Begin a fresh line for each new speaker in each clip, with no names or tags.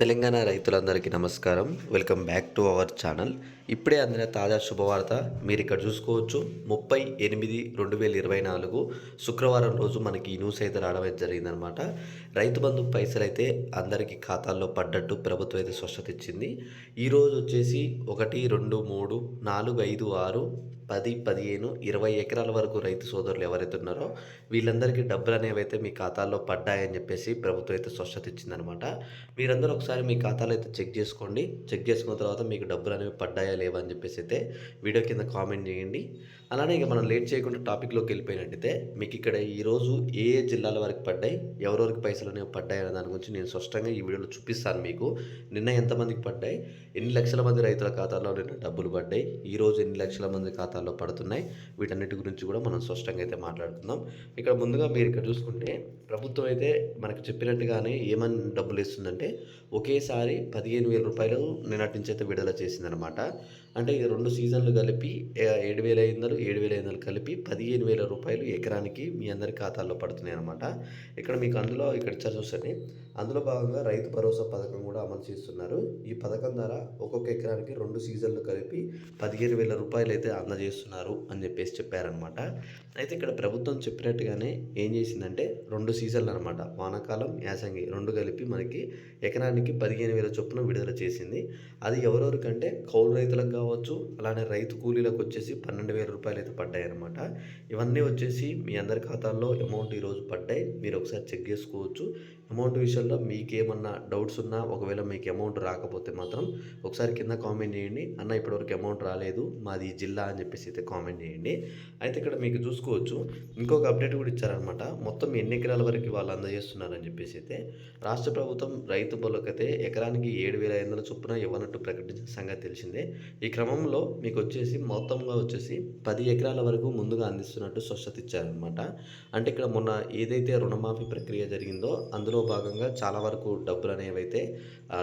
తెలంగాణ రైతులందరికీ నమస్కారం. Welcome back to our channel. ఇప్పుడే అందిన తాజా శుభవార్త మీరు ఇక్కడ చూసుకోవచ్చు. ముప్పై ఎనిమిది రెండు వేల ఇరవై నాలుగు శుక్రవారం రోజు మనకి ఈ న్యూస్ అయితే రావడం జరిగిందనమాట రైతు బంధు పైసలు అయితే అందరికీ ఖాతాల్లో పడ్డట్టు ప్రభుత్వం అయితే స్పష్టత ఇచ్చింది. ఈరోజు వచ్చేసి ఒకటి రెండు మూడు నాలుగు ఐదు ఆరు పది పదిహేను ఇరవై ఎకరాల వరకు రైతు సోదరులు ఎవరైతే ఉన్నారో వీళ్ళందరికీ డబ్బులు అనేవి అయితే మీ ఖాతాల్లో పడ్డాయని చెప్పేసి ప్రభుత్వం అయితే స్వచ్ఛత ఇచ్చిందనమాట మీరందరూ ఒకసారి ఒకసారి మీ ఖాతాలో అయితే చెక్ చేసుకోండి. చెక్ చేసుకున్న తర్వాత మీకు డబ్బులు అనేవి పడ్డాయా లేవా అని చెప్పేసి అయితే వీడియో కింద కామెంట్ చేయండి. అలానే ఇక మనం లేట్ చేయకుండా టాపిక్లోకి వెళ్ళిపోయినట్టయితే మీకు ఇక్కడ ఈరోజు ఏ ఏ జిల్లాల వరకు పడ్డాయి ఎవరెవరికి పైసలు అనేవి పడ్డాయి అనే దాని గురించి నేను స్పష్టంగా ఈ వీడియోలో చూపిస్తాను మీకు. నిన్న ఎంతమందికి పడ్డాయి ఎన్ని లక్షల మంది రైతుల ఖాతాలో నిన్న డబ్బులు పడ్డాయి ఈరోజు ఎన్ని లక్షల మంది ఖాతాల్లో పడుతున్నాయి వీటన్నిటి గురించి కూడా మనం స్పష్టంగా అయితే మాట్లాడుకుందాం. ఇక్కడ ముందుగా మీరు ఇక్కడ చూసుకుంటే ప్రభుత్వం అయితే మనకు చెప్పినట్టుగానే ఏమని డబ్బులు ఇస్తుందంటే ఒకేసారి పదిహేను వేల రూపాయలు నిన్నటి నుంచి అయితే విడుదల చేసిందనమాట. అంటే ఈ రెండు సీజన్లు కలిపి ఏడు వేల ఐదు వందలు ఏడు వేల ఐదు వందలు కలిపి పదిహేను వేల రూపాయలు ఎకరానికి మీ అందరి ఖాతాల్లో పడుతున్నాయి అనమాట ఇక్కడ మీకు అందులో ఇక్కడ ఇచ్చారు చూస్తే అందులో భాగంగా రైతు భరోసా పథకం కూడా అమలు చేస్తున్నారు. ఈ పథకం ద్వారా ఒక్కొక్క ఎకరానికి రెండు సీజన్లు కలిపి పదిహేను వేల రూపాయలు అయితే అందజేస్తున్నారు అని చెప్పేసి చెప్పారనమాట అయితే ఇక్కడ ప్రభుత్వం చెప్పినట్టుగానే ఏం చేసిందంటే రెండు సీజన్లు అనమాట వానాకాలం యాసంగి రెండు కలిపి మనకి ఎకరానికి పదిహేను వేల చొప్పున విడుదల చేసింది. అది ఎవరెవరికంటే కౌలు రైతులకు కావచ్చు అలానే రైతు కూలీలకు వచ్చేసి పన్నెండు వేల రూపాయలు అయితే పడ్డాయి అనమాట ఇవన్నీ వచ్చేసి మీ అందరి ఖాతాల్లో అమౌంట్ ఈరోజు పడ్డాయి. మీరు ఒకసారి చెక్ చేసుకోవచ్చు. అమౌంట్ విషయంలో మీకేమన్నా డౌట్స్ ఉన్నా ఒకవేళ మీకు అమౌంట్ రాకపోతే మాత్రం ఒకసారి కింద కామెంట్ చేయండి. అన్న ఇప్పటివరకు అమౌంట్ రాలేదు మాది జిల్లా అని చెప్పేసి అయితే కామెంట్ చేయండి. అయితే ఇక్కడ మీకు చూసుకోవచ్చు ఇంకొక అప్డేట్ కూడా ఇచ్చారనమాట మొత్తం ఎన్ని ఎకరాల వరకు వాళ్ళు అందజేస్తున్నారని చెప్పేసి అయితే రాష్ట్ర ప్రభుత్వం రైతు బలకైతే ఎకరానికి ఏడు వేల ఐదు వందల చొప్పున ఇవ్వనట్టు ప్రకటించిన సంగతి తెలిసిందే. ఈ క్రమంలో మీకు వచ్చేసి మొత్తంగా వచ్చేసి పది ఎకరాల వరకు ముందుగా అందిస్తున్నట్టు స్పష్టత ఇచ్చారనమాట అంటే ఇక్కడ మొన్న ఏదైతే రుణమాఫీ ప్రక్రియ జరిగిందో అందులో భాగంగా చాలా వరకు డబ్బులు అనేవి అయితే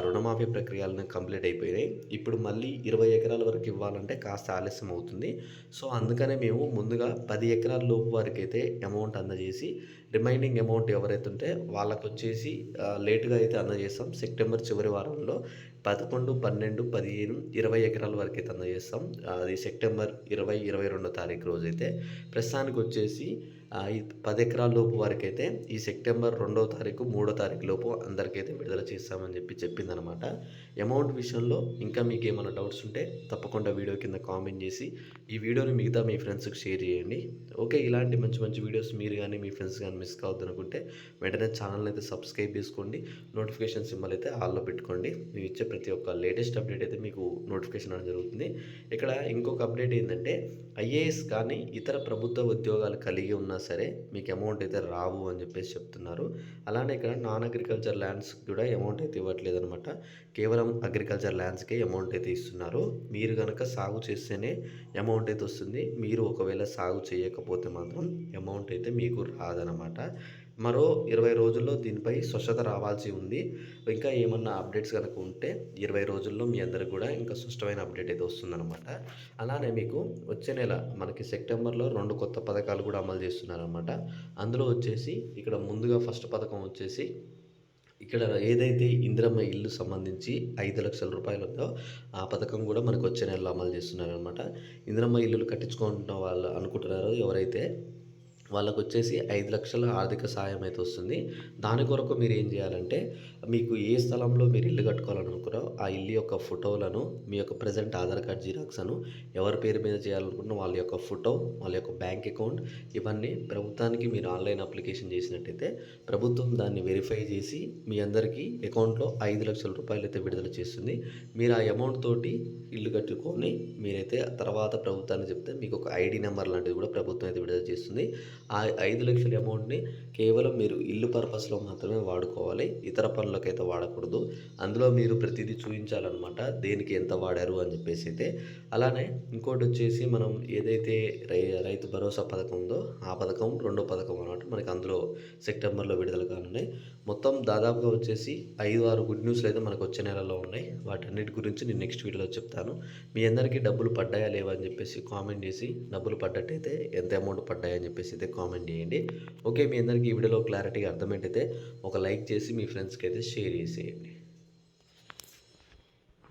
రుణమాఫీ ప్రక్రియలను కంప్లీట్ అయిపోయినాయి. ఇప్పుడు మళ్ళీ ఇరవై ఎకరాల వరకు ఇవ్వాలంటే కాస్త ఆలస్యం అవుతుంది. సో అందుకనే మేము ముందుగా పది ఎకరాల లోపు వారికి అయితే అమౌంట్ అందజేసి రిమైనింగ్ అమౌంట్ ఎవరైతే ఉంటే వాళ్ళకు వచ్చేసి లేటుగా అయితే అందజేస్తాం. సెప్టెంబర్ చివరి వారంలో పదకొండు పన్నెండు పదిహేను ఇరవై ఎకరాల వరకు అయితే అందజేస్తాం. అది సెప్టెంబర్ ఇరవై ఇరవై రెండో తారీఖు రోజైతే ప్రస్తుతానికి వచ్చేసి ఈ పది ఎకరాల లోపు వరకైతే ఈ సెప్టెంబర్ రెండో తారీఖు మూడో తారీఖు లోపు అందరికైతే విడుదల చేస్తామని చెప్పి చెప్పిందనమాట. అమౌంట్ విషయంలో ఇంకా మీకు ఏమైనా డౌట్స్ ఉంటే తప్పకుండా వీడియో కింద కామెంట్ చేసి ఈ వీడియోని మిగతా మీ ఫ్రెండ్స్కి షేర్ చేయండి. ఓకే ఇలాంటి మంచి మంచి వీడియోస్ మీరు కానీ మీ ఫ్రెండ్స్ కానీ మిస్ కావద్దు అనుకుంటే వెంటనే ఛానల్ అయితే సబ్స్క్రైబ్ చేసుకోండి. నోటిఫికేషన్ సింబల్ అయితే ఆల్లో పెట్టుకోండి. మీరు ఇచ్చే ప్రతి ఒక్క లేటెస్ట్ అప్డేట్ అయితే మీకు నోటిఫికేషన్ అనేది జరుగుతుంది. ఇక్కడ ఇంకొక అప్డేట్ ఏంటంటే ఐఏఎస్ కానీ ఇతర ప్రభుత్వ ఉద్యోగాలు కలిగి ఉన్నా సరే మీకు అమౌంట్ అయితే రావు అని చెప్పేసి చెప్తున్నారు. అలానే ఇక్కడ నాన్ అగ్రికల్చర్ ల్యాండ్స్ కూడా అమౌంట్ అయితే ఇవ్వట్లేదు అనమాట కేవలం అగ్రికల్చర్ ల్యాండ్స్కే అమౌంట్ అయితే ఇస్తున్నారు. మీరు కనుక సాగు చేస్తేనే అమౌంట్ అయితే వస్తుంది. మీరు ఒకవేళ సాగు చేయకపోతే మాత్రం అమౌంట్ అయితే మీకు రాదనమాట మరో ఇరవై రోజుల్లో దీనిపై స్వచ్ఛత రావాల్సి ఉంది. ఇంకా ఏమన్నా అప్డేట్స్ కనుక ఉంటే ఇరవై రోజుల్లో మీ అందరికి కూడా ఇంకా స్పష్టమైన అప్డేట్ అయితే వస్తుందన్నమాట. అలానే మీకు వచ్చే నెల మనకి సెప్టెంబర్లో రెండు కొత్త పథకాలు కూడా అమలు చేస్తున్నారనమాట అందులో వచ్చేసి ఇక్కడ ముందుగా ఫస్ట్ పథకం వచ్చేసి ఇక్కడ ఏదైతే ఇందిరమ్మ ఇల్లు సంబంధించి ఐదు లక్షల రూపాయలు ఉందో ఆ పథకం కూడా మనకు వచ్చే నెలలో అమలు చేస్తున్నారనమాట ఇందిరమ్మ ఇల్లులు కట్టించుకుంటున్న వాళ్ళు అనుకుంటున్నారో ఎవరైతే వాళ్ళకు వచ్చేసి ఐదు లక్షల ఆర్థిక సాయం అయితే వస్తుంది. దాని కొరకు మీరు ఏం చేయాలంటే మీకు ఏ స్థలంలో మీరు ఇల్లు కట్టుకోవాలనుకున్నారో ఆ ఇల్లు యొక్క ఫోటోలను మీ యొక్క ప్రజెంట్ ఆధార్ కార్డ్ జిరాక్స్ అను ఎవరి పేరు మీద చేయాలనుకున్న వాళ్ళ యొక్క ఫోటో వాళ్ళ యొక్క బ్యాంక్ అకౌంట్ ఇవన్నీ ప్రభుత్వానికి మీరు ఆన్లైన్ అప్లికేషన్ చేసినట్టయితే ప్రభుత్వం దాన్ని వెరిఫై చేసి మీ అందరికీ అకౌంట్లో ఐదు లక్షల రూపాయలు అయితే విడుదల చేస్తుంది. మీరు ఆ అమౌంట్ తోటి ఇల్లు కట్టుకొని మీరైతే తర్వాత ప్రభుత్వాన్ని చెప్తే మీకు ఒక ఐడి నెంబర్ లాంటిది కూడా ప్రభుత్వం అయితే విడుదల చేస్తుంది. ఆ ఐదు లక్షల అమౌంట్ని కేవలం మీరు ఇల్లు పర్పస్లో మాత్రమే వాడుకోవాలి. ఇతర పనులకు అయితే వాడకూడదు. అందులో మీరు ప్రతిదీ చూపించాలన్నమాట దేనికి ఎంత వాడారు అని చెప్పేసి అయితే. అలానే ఇంకోటి వచ్చేసి మనం ఏదైతే రై రైతు భరోసా పథకం ఉందో ఆ పథకం రెండో పథకం అన్నమాట మనకి అందులో సెప్టెంబర్లో విడుదల కానున్నాయి. మొత్తం దాదాపుగా వచ్చేసి ఐదు ఆరు గుడ్ న్యూస్లు అయితే మనకు వచ్చే నెలలో ఉన్నాయి. వాటన్నిటి గురించి నేను నెక్స్ట్ వీడియోలో చెప్తాను. మీ అందరికీ డబ్బులు పడ్డాయా లేవా అని చెప్పేసి కామెంట్ చేసి డబ్బులు పడ్డట్టయితే ఎంత అమౌంట్ పడ్డాయని చెప్పేసి అయితే కామెంట్ చేయండి. ఓకే మీ అందరికీ ఈ వీడియోలో క్లారిటీగా అర్థమైతే ఒక లైక్ చేసి మీ ఫ్రెండ్స్కి అయితే షేర్ చేసేయండి.